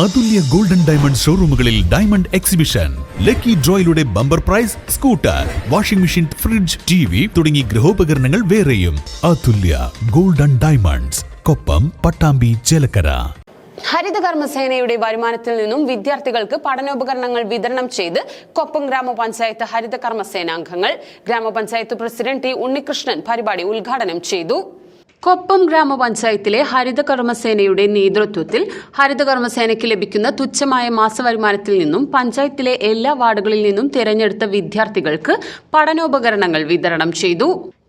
അതുല്യ golden diamond ഷോറൂമുകളിൽ diamond exhibition. Lucky ഡ്രോയിലൂടെ bumper prize scooter washing machine fridge T V തുടങ്ങി ഗൃഹോപകരണങ്ങൾ വേറെയും. Athulya golden diamonds Koppam Pattambi Chelakkara. ഹരിതകർമ്മസേനയുടെ വരുമാനത്തിൽ നിന്നും വിദ്യാർത്ഥികൾക്ക് പഠനോപകരണങ്ങൾ വിതരണം ചെയ്ത് കൊപ്പം ഗ്രാമപഞ്ചായത്ത് ഹരിതകർമ്മസേന അംഗങ്ങൾ ഗ്രാമപഞ്ചായത്ത് പ്രസിഡന്റ് ടി ഉണ്ണികൃഷ്ണൻ പരിപാടി ഉദ്ഘാടനം ചെയ്തു. കൊപ്പം ഗ്രാമപഞ്ചായത്തിലെ ഹരിതകർമ്മസേനയുടെ നേതൃത്വത്തിൽ ഹരിതകർമ്മസേനയ്ക്ക് ലഭിക്കുന്ന തുച്ഛമായ മാസവരുമാനത്തിൽ നിന്നും പഞ്ചായത്തിലെ എല്ലാ വാർഡുകളിൽ നിന്നും തിരഞ്ഞെടുത്ത വിദ്യാർത്ഥികൾക്ക് പഠനോപകരണങ്ങൾ വിതരണം ചെയ്തു.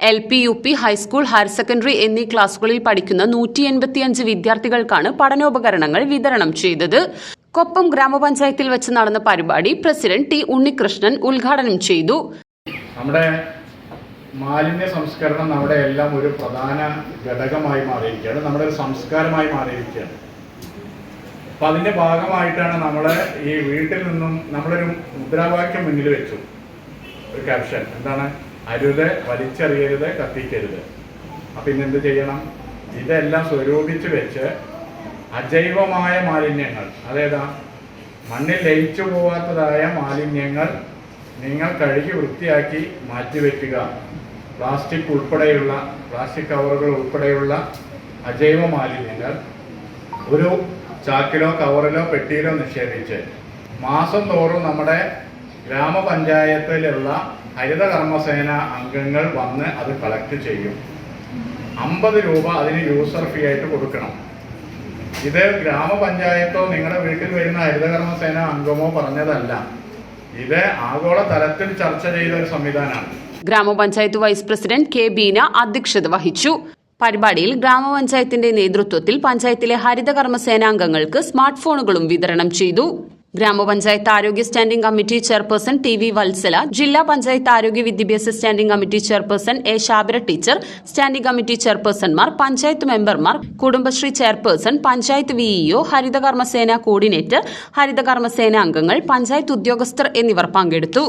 L P U P high school higher secondary എന്നീ ക്ലാസുകളിൽ പഠിക്കുന്ന നൂറ്റി എൺപത്തിയഞ്ച് വിദ്യാർത്ഥികൾക്കാണ് പഠനോപകരണങ്ങൾ വിതരണം ചെയ്തത്. കൊപ്പം ഗ്രാമപഞ്ചായത്തിൽ വെച്ച് നടന്ന പരിപാടി പ്രസിഡന്റ് ടി ഉണ്ണികൃഷ്ണൻ ഉദ്ഘാടനം ചെയ്തു. നമ്മുടെ മാലിന്യ സംസ്കരണം നമ്മുടെ എല്ലാം ഒരു പ്രധാന ഘടകമായി മാറിയിരിക്കുകയാണ് നമ്മുടെ ഒരു സംസ്കാരമായി മാറിയിരിക്കുകയാണ്. അപ്പൊ അതിന്റെ ഭാഗമായിട്ടാണ് നമ്മൾ ഈ വീട്ടിൽ നിന്നും നമ്മളൊരു മുദ്രാവാക്യം മുന്നിൽ വെച്ചു. ഒരു ക്യാപ്ഷൻ എന്താണ്? അരുത് വലിച്ചെറിയരുത് കത്തിക്കരുത്. അപ്പം ഇന്നെന്ത് ചെയ്യണം? ഇതെല്ലാം സ്വരൂപിച്ച് വെച്ച് അജൈവമായ മാലിന്യങ്ങൾ അതേതാ? മണ്ണിൽ ലയിച്ചു പോവാത്തതായ മാലിന്യങ്ങൾ നിങ്ങൾ കഴുകി വൃത്തിയാക്കി മാറ്റിവെക്കുക. പ്ലാസ്റ്റിക് ഉൾപ്പെടെയുള്ള പ്ലാസ്റ്റിക് കവറുകൾ ഉൾപ്പെടെയുള്ള അജൈവ മാലിന്യങ്ങൾ ഒരു ചാക്കിലോ കവറിലോ പെട്ടിയിലോ നിക്ഷേപിച്ച് മാസം തോറും നമ്മുടെ ഗ്രാമപഞ്ചായത്തിലുള്ള ഹരിത കർമ്മസേന അംഗങ്ങൾ വന്ന് അത് കളക്ട് ചെയ്യും. അമ്പത് രൂപ അതിന് യൂസർ ഫീ ആയിട്ട് കൊടുക്കണം. ഇത് ഗ്രാമപഞ്ചായത്തോ നിങ്ങളുടെ വീട്ടിൽ വരുന്ന ഹരിതകർമ്മസേന അംഗമോ പറഞ്ഞതല്ല. ഇത് ആഗോള തലത്തിൽ ചർച്ച ചെയ്ത ഒരു സംവിധാനമാണ്. ഗ്രാമപഞ്ചായത്ത് വൈസ് പ്രസിഡന്റ് കെ ബീന അധ്യക്ഷത വഹിച്ചു. പരിപാടിയിൽ ഗ്രാമപഞ്ചായത്തിന്റെ നേതൃത്വത്തിൽ പഞ്ചായത്തിലെ ഹരിതകർമ്മ സേനാംഗങ്ങൾക്ക് സ്മാർട്ട് ഫോണുകളും വിതരണം ചെയ്തു. ഗ്രാമപഞ്ചായത്ത് ആരോഗ്യ standing committee chairperson T V Vatsala ജില്ലാ പഞ്ചായത്ത് ആരോഗ്യ വിദ്യാഭ്യാസ standing committee chairperson A Shabara teacher standing committee ചെയർപേഴ്സൺമാർ panchayat മെമ്പർമാർ കുടുംബശ്രീ ചെയർപേഴ്സൺ പഞ്ചായത്ത് വിഇഒ ഹരിതകർമ്മസേന കോർഡിനേറ്റർ ഹരിതകർമ്മസേന അംഗങ്ങൾ പഞ്ചായത്ത് ഉദ്യോഗസ്ഥർ എന്നിവർ പങ്കെടുത്തു.